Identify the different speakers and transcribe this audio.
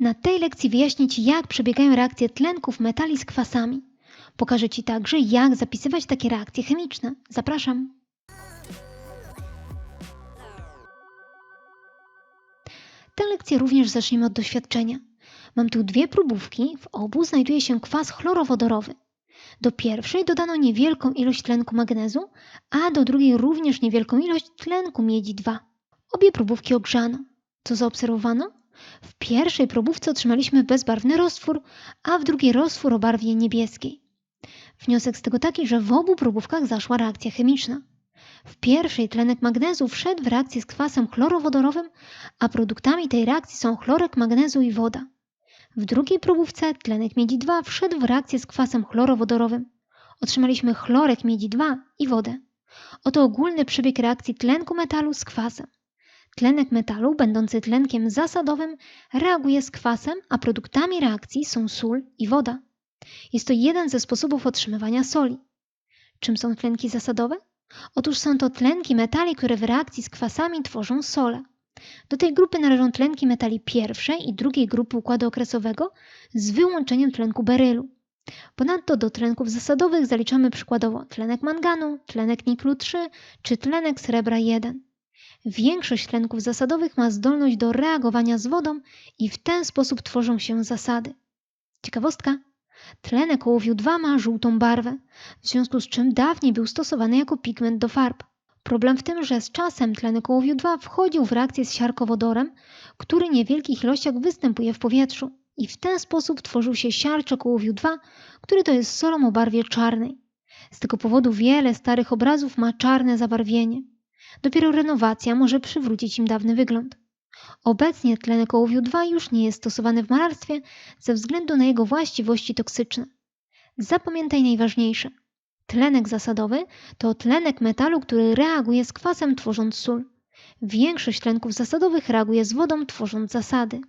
Speaker 1: Na tej lekcji wyjaśnię Ci, jak przebiegają reakcje tlenków metali z kwasami. Pokażę Ci także, jak zapisywać takie reakcje chemiczne. Zapraszam. Tę lekcję również zaczniemy od doświadczenia. Mam tu dwie próbówki, w obu znajduje się kwas chlorowodorowy. Do pierwszej dodano niewielką ilość tlenku magnezu, a do drugiej również niewielką ilość tlenku miedzi 2. Obie próbówki ogrzano. Co zaobserwowano? W pierwszej próbówce otrzymaliśmy bezbarwny roztwór, a w drugiej roztwór o barwie niebieskiej. Wniosek z tego taki, że w obu próbówkach zaszła reakcja chemiczna. W pierwszej tlenek magnezu wszedł w reakcję z kwasem chlorowodorowym, a produktami tej reakcji są chlorek magnezu i woda. W drugiej próbówce tlenek miedzi 2 wszedł w reakcję z kwasem chlorowodorowym. Otrzymaliśmy chlorek miedzi 2 i wodę. Oto ogólny przebieg reakcji tlenku metalu z kwasem. Tlenek metalu, będący tlenkiem zasadowym, reaguje z kwasem, a produktami reakcji są sól i woda. Jest to jeden ze sposobów otrzymywania soli. Czym są tlenki zasadowe? Otóż są to tlenki metali, które w reakcji z kwasami tworzą sole. Do tej grupy należą tlenki metali pierwszej i drugiej grupy układu okresowego z wyłączeniem tlenku berylu. Ponadto do tlenków zasadowych zaliczamy przykładowo tlenek manganu, tlenek niklu 3 czy tlenek srebra 1. Większość tlenków zasadowych ma zdolność do reagowania z wodą i w ten sposób tworzą się zasady. Ciekawostka. Tlenek ołowiu 2 ma żółtą barwę, w związku z czym dawniej był stosowany jako pigment do farb. Problem w tym, że z czasem tlenek ołowiu 2 wchodził w reakcję z siarkowodorem, który w niewielkich ilościach występuje w powietrzu i w ten sposób tworzył się siarczek ołowiu 2, który to jest solą o barwie czarnej. Z tego powodu wiele starych obrazów ma czarne zabarwienie. Dopiero renowacja może przywrócić im dawny wygląd. Obecnie tlenek ołowiu 2 już nie jest stosowany w malarstwie ze względu na jego właściwości toksyczne. Zapamiętaj najważniejsze. Tlenek zasadowy to tlenek metalu, który reaguje z kwasem tworząc sól. Większość tlenków zasadowych reaguje z wodą tworząc zasady.